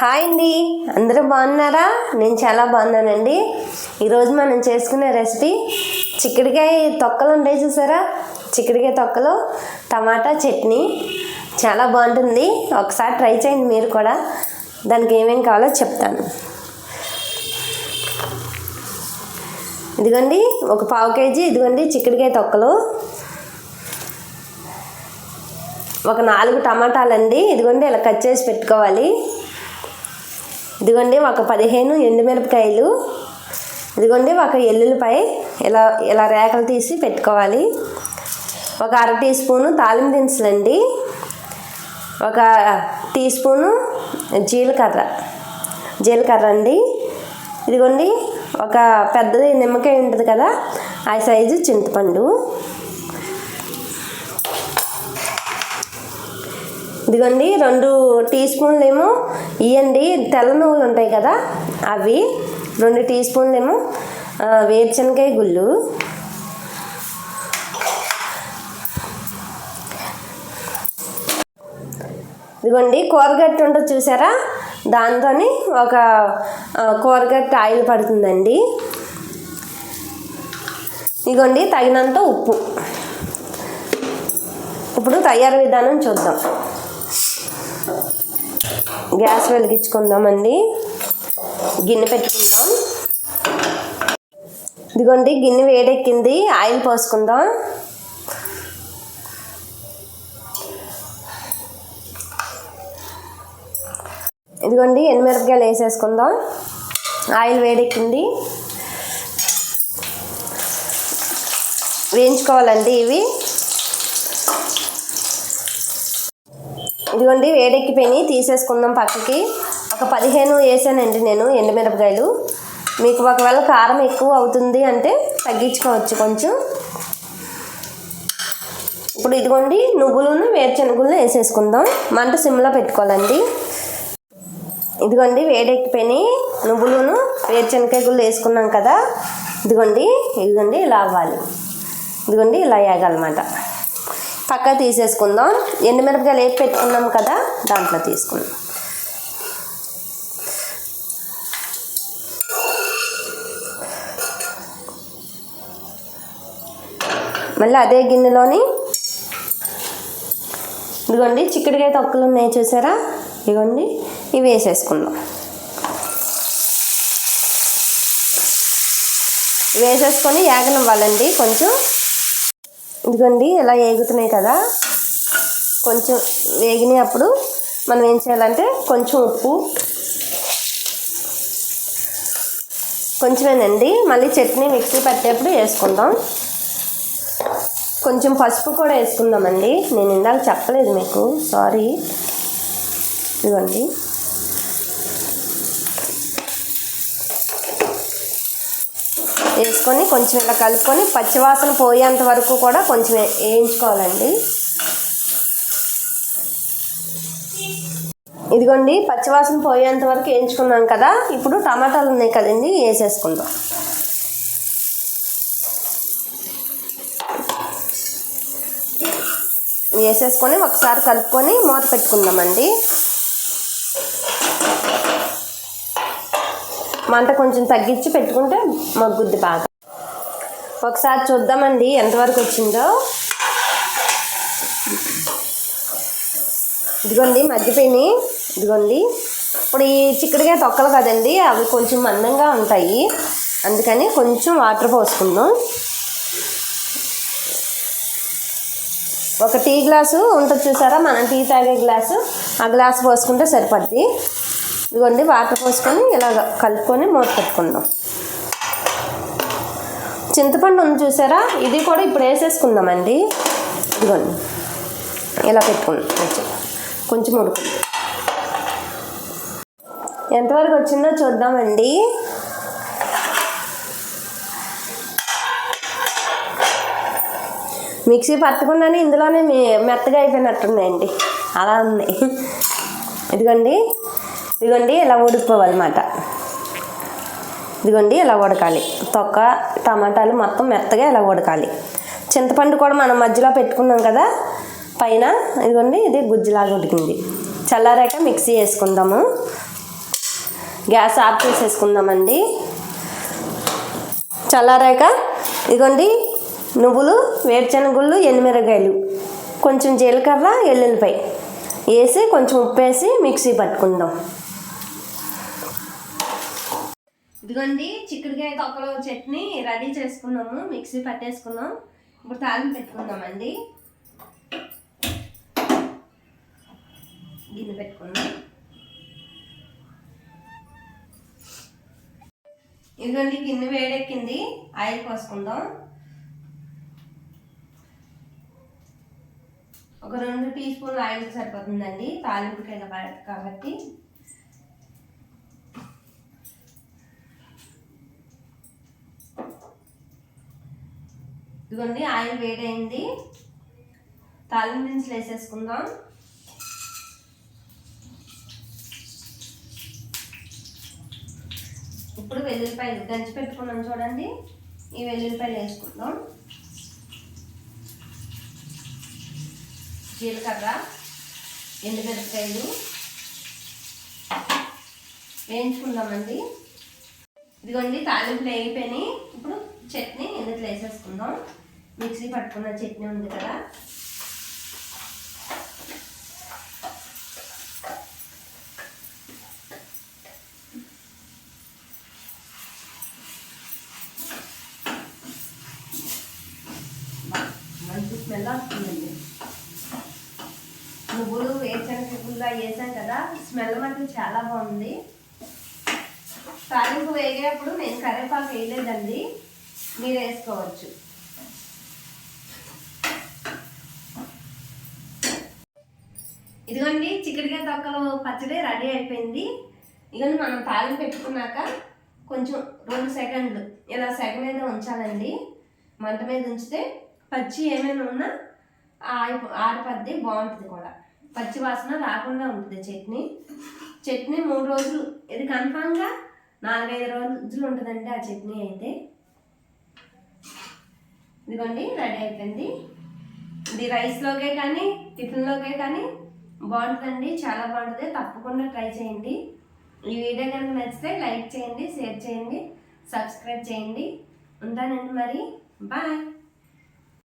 Hi అండి. అందరూ బాగున్నారా? నేను చాలా బాగున్నానండి. ఈరోజు మనం చేసుకునే రెసిపీ చిక్కుడుకాయ తొక్కలు ఉంటాయి చూసారా? చిక్కుడుకాయ తొక్కలు టమాటా చట్నీ. చాలా బాగుంటుంది. ఒకసారి ట్రై చేయండి మీరు కూడా. దానికి ఏమేమి కావాలో చెప్తాను. ఇదిగోండి ఒక పావు కేజీ ఇదిగోండి చిక్కుడుకాయ తొక్కలు. ఒక నాలుగు టమాటాలండి. ఇదిగోండి ఇలా కట్ చేసి పెట్టుకోవాలి. ఇదిగోండి ఒక పదిహేను ఎండుమిరపకాయలు. ఇదిగోండి ఒక ఎల్లుల్లిపై ఇలా ఇలా రేకలు తీసి పెట్టుకోవాలి. ఒక అర టీ స్పూను తాలింపు దినుసులండి. ఒక టీ స్పూను జీలకర్ర. జీలకర్ర అండి. ఇదిగోండి ఒక పెద్దది నిమ్మకాయ ఉంటుంది కదా ఆ సైజు చింతపండు. ఇదిగోండి రెండు టీ స్పూన్లు ఏమో ఇవ్వండి తెల్ల నువ్వులు ఉంటాయి కదా అవి రెండు టీ స్పూన్లు ఏమో వేరుశనగాయ గుళ్ళు. ఇదిగోండి కూరగట్టు ఉంటుంది చూసారా? దాంతో ఒక ఆ, కూరగట్టు ఆయిల్ పడుతుందండి. ఇదిగోండి తగినంత ఉప్పు. ఇప్పుడు తయారు విధానం చూద్దాం. గ్యాస్ వెలిగించుకుందామండి. గిన్నె పెట్టుకుందాం. ఇదిగోండి గిన్నె వేడెక్కింది. ఆయిల్ పోసుకుందాం. ఇదిగోండి ఎనిమిరపకాయలు వేసేసుకుందాం. ఆయిల్ వేడెక్కింది. వేయించుకోవాలండి ఇవి. ఇదిగోండి వేడెక్కిపోయి తీసేసుకుందాం పక్కకి. ఒక పదిహేను వేసానండి నేను ఎండుమిరపకాయలు. మీకు ఒకవేళ కారం ఎక్కువ అవుతుంది అంటే తగ్గించుకోవచ్చు కొంచెం. ఇప్పుడు ఇదిగోండి నువ్వులను వేరుశనగులను వేసేసుకుందాం. మంట సిమ్లో పెట్టుకోవాలండి. ఇదిగోండి వేడెక్కిపోయి నువ్వులను వేరుశనకాయ గుళ్ళు వేసుకున్నాం కదా. ఇదిగోండి ఇదిగోండి ఇలా అవ్వాలి. ఇదిగోండి ఇలా వేయాలన్నమాట పక్క తీసేసుకుందాం. ఎండుమిరపకాయలు వేసి పెట్టుకున్నాం కదా దాంట్లో తీసుకుందాం. మళ్ళీ అదే గిన్నెలోని ఇదిగోండి చిక్కుడుకాయ తొక్కలు ఉన్నాయి చూసారా? ఇదిగోండి ఇవి వేసేసుకుందాం. వేసేసుకొని యాగనివ్వాలండి కొంచెం. ఇదిగోండి ఇలా వేగుతున్నాయి కదా. కొంచెం వేగినప్పుడు మనం ఏం చేయాలంటే కొంచెం ఉప్పు కొంచెమేనండి. మళ్ళీ చట్నీ మిక్సీ పట్టేప్పుడు వేసుకుందాం. కొంచెం పసుపు కూడా వేసుకుందామండి. నేను ఇందాక చెప్పలేదు మీకు సారీ. ఇదిగోండి. వేసుకొని కొంచెం ఇలా కలుపుకొని పచ్చివాసన పోయేంత వరకు కూడా కొంచెం వేయించుకోవాలండి. ఇదిగోండి పచ్చివాసన పోయేంత వరకు వేయించుకున్నాం కదా ఇప్పుడు టమాటాలు ఉన్నాయి కదండి వేసేసుకుందాం. వేసేసుకొని ఒకసారి కలుపుకొని మూత పెట్టుకుందామండి. మంట కొంచెం తగ్గించి పెట్టుకుంటే మగ్గుద్ది బాగా. ఒకసారి చూద్దామండి ఎంతవరకు వచ్చిందో. ఇదిగోండి మగ్గిపోయినాయి. ఇదిగోండి. ఇప్పుడు ఈ చిక్కుడుకాయ తొక్కలు కదండి అవి కొంచెం మందంగా ఉంటాయి. అందుకని కొంచెం వాటర్ పోసుకుందాం. ఒక టీ గ్లాసు ఉంటుంది చూసారా? మనం టీ తాగే గ్లాసు ఆ గ్లాస్ పోసుకుంటే సరిపడుతుంది ఇదిగోండి వాటర్ పోసుకొని ఇలా కలుపుకొని మూత పెట్టుకుందాం. చింతపండు ఉంది చూసారా? ఇది కూడా ఇప్పుడు వేసేసుకుందామండి. ఇదిగోండి ఇలా పెట్టుకుందాం. కొంచెం ఉడుకుంది. ఎంతవరకు వచ్చిందో చూద్దామండి. మిక్సీ పట్టకుండానే ఇందులోనే మెత్తగా అయిపోయినట్టున్నాయండి అలా ఉంది. ఇదిగోండి ఇదిగోండి ఇలా ఉడికిపోవాలన్నమాట. ఇదిగోండి ఇలా ఉడకాలి. తొక్క టమాటాలు మొత్తం మెత్తగా ఇలా ఉడకాలి. చింతపండు కూడా మనం మధ్యలో పెట్టుకున్నాం కదా పైన ఇదిగోండి ఇది గుజ్జులాగా ఉడికింది. చల్లారాక మిక్సీ వేసుకుందాము. గ్యాస్ ఆఫ్ చేసేసుకుందామండి. చల్లారాక ఇదిగోండి నువ్వులు వేరుశనగుళ్ళు ఎనిమిరగాయలు కొంచెం జీలకర్ర ఎల్లుల్లిపాయ వేసి కొంచెం ఉప్పు వేసి మిక్సీ పట్టుకుందాం. ఇదిగోండి చిక్కుడుకాయ తొక్కలో చట్నీ రెడీ చేసుకున్నాము. మిక్సీ పట్టేసుకున్నాం. ఇప్పుడు తాళం పెట్టుకుందామండి. గిన్నె పెట్టుకుందాం ఇదిగోండి గిన్నె వేడెక్కింది. ఆయిల్ పోసుకుందాం. ఒక రెండు టీ స్పూన్లు ఆయిల్ సరిపోతుందండి. తాలింపుకి కాబట్టి. ఇదిగోండి ఆయిల్ వేడైంది తాలింపు దినుసులు వేసేసుకుందాం. ఇప్పుడు వెల్లుల్లిపాయలు దంచి పెట్టుకున్నాం చూడండి. ఈ వెల్లుల్లిపాయలు వేసుకుందాం. జీలకర్ర ఎండుమిరపకాయలు వేయించుకుందామండి. ఇదిగోండి తాలింపులు వేగిపోయినాయి ఇప్పుడు చట్నీ ఇందులో వేసేసుకుందాం మిక్సీ పట్టుకున్న చట్నీ ఉంది కదా. మంచి స్మెల్ వస్తుందండి. నువ్వులు వేరుశనగ వేసాం కదా స్మెల్ మాత్రం చాలా బాగుంది. తాలింపు వేగేటప్పుడు నేను కరివేపాకు వేయలేదండి మీరు వేసుకోవచ్చు. ఇదిగోండి చిక్కడికాయ తొక్కలు పచ్చడి రెడీ అయిపోయింది. ఇదిగోండి మనం తాళం పెట్టుకున్నాక కొంచెం రెండు సెకండ్లు ఇలా సెకండ్ మీద ఉంచాలండి. మంట మీద ఉంచితే పచ్చి ఏమైనా ఉన్నా ఆరి ఆరిపద్ది బాగుంటుంది కూడా. పచ్చి వాసన రాకుండా ఉంటుంది చట్నీ. చట్నీ మూడు రోజులు ఇది కన్ఫామ్గా నాలుగైదు రోజులు ఉంటుందండి ఆ చట్నీ అయితే. ఇదిగోండి రెడీ అయిపోయింది. ఇది రైస్లోకే కానీ టిఫిన్లోకే కానీ బాగుంటుందండి చాలా బాగుంటుంది. తప్పకుండా ట్రై చేయండి. ఈ వీడియో కనుక నచ్చితే లైక్ చేయండి షేర్ చేయండి సబ్స్క్రైబ్ చేయండి. ఉంటానండి మరి. బాయ్.